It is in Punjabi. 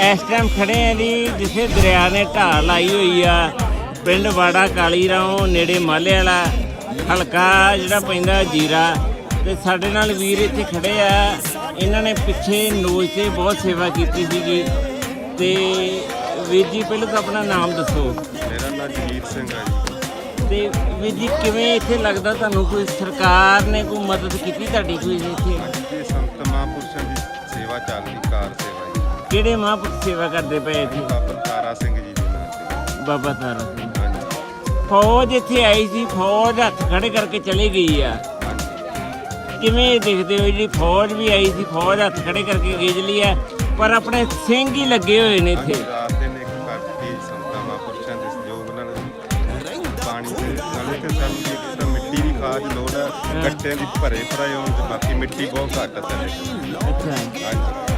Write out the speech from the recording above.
ਇਸ ਟਾਈਮ ਖੜੇ ਆ ਜੀ ਜਿੱਥੇ ਦਰਿਆ ਨੇ ਢਾਲ ਲਾਈ ਹੋਈ ਆ। ਪਿੰਡ ਵਾੜਾ ਕਾਲੀ ਰਾਓ ਨੇੜੇ ਮਾਲੇ ਵਾਲਾ। ਹਲਕਾ ਜਿਹੜਾ ਪੈਂਦਾ ਜੀਰਾ। ਤੇ ਸਾਡੇ ਨਾਲ ਵੀਰ ਇੱਥੇ ਖੜੇ ਆ। ਇਹਨਾਂ ਨੇ ਪਿੱਛੇ ਨੋਜ ਤੇ ਬਹੁਤ ਸੇਵਾ ਕੀਤੀ ਸੀਗੀ। ਤੇ ਵੀਰ ਜੀ ਪਹਿਲਾਂ ਤਾਂ ਆਪਣਾ ਨਾਮ ਦੱਸੋ। ਮੇਰਾ ਨਾਮ ਜਗੀਰ ਸਿੰਘ ਹੈ ਜੀ। ਤੇ ਵੀਰ ਜੀ ਕਿਵੇਂ ਇੱਥੇ ਲੱਗਦਾ ਤੁਹਾਨੂੰ? ਕੋਈ ਸਰਕਾਰ ਨੇ ਕੋਈ ਮਦਦ ਕੀਤੀ ਤੁਹਾਡੀ ਕੋਈ ਇੱਥੇ? ਸੰਤ ਮਹਾਂਪੁਰਸ਼ਾਂ ਦੀ ਸੇਵਾ ਚੱਲ ਰਹੀ ਕਾਰ ਸੇਵਾ ਕਿਹੜੇ ਮਹਾਂਪੁਰਖ ਸੇਵਾ ਕਰਦੇ ਪਏ ਇੱਥੇ? ਬਾਬਾ ਤਾਰਾ ਸਿੰਘ ਜੀ ਦੀ ਬਾਬਾ ਤਾਰਾ ਸਿੰਘ। ਹਾਂਜੀ। ਫੌਜ ਇੱਥੇ ਆਈ ਸੀ ਫੌਜ ਹੱਥ ਖੜੇ ਕਰਕੇ ਚਲੀ ਗਈ ਆ। ਕਿਵੇਂ ਦੇਖਦੇ ਹੋ ਜਿਹੜੀ ਫੌਜ ਵੀ ਆਈ ਸੀ ਫੌਜ ਹੱਥ ਖੜੇ ਕਰਕੇ ਗਈ ਚਲੀ ਆ ਪਰ ਆਪਣੇ ਸਿੰਘ ਹੀ ਲੱਗੇ ਹੋਏ ਨੇ ਇੱਥੇ। ਹਾਂਜੀ, ਰਾਤ ਦਿਨ ਇੱਕ ਕਰਤੀ ਸੰਤਾਂ ਮਹਾਂਪੁਰਸ਼ਾਂ ਦੇ ਸਹਿਯੋਗ ਨਾਲ ਪਾਣੀ ਦੇ ਨਾਲੇ ਤੇ ਸਾਨੂੰ ਜੀ ਇੱਕ ਤਾਂ ਮਿੱਟੀ ਦੀ ਖਾਦ ਲੋੜ ਹੈ। ਗੱਟਿਆਂ ਦੀ ਭਰੇ ਭਰਾਏ ਹੋਣ ਤੇ ਬਾਕੀ ਮਿੱਟੀ ਬਹੁਤ ਘੱਟ ਹੈ ਸਾਡੇ ਕੋਲ। ਅੱਛਾ। ਹਾਂਜੀ।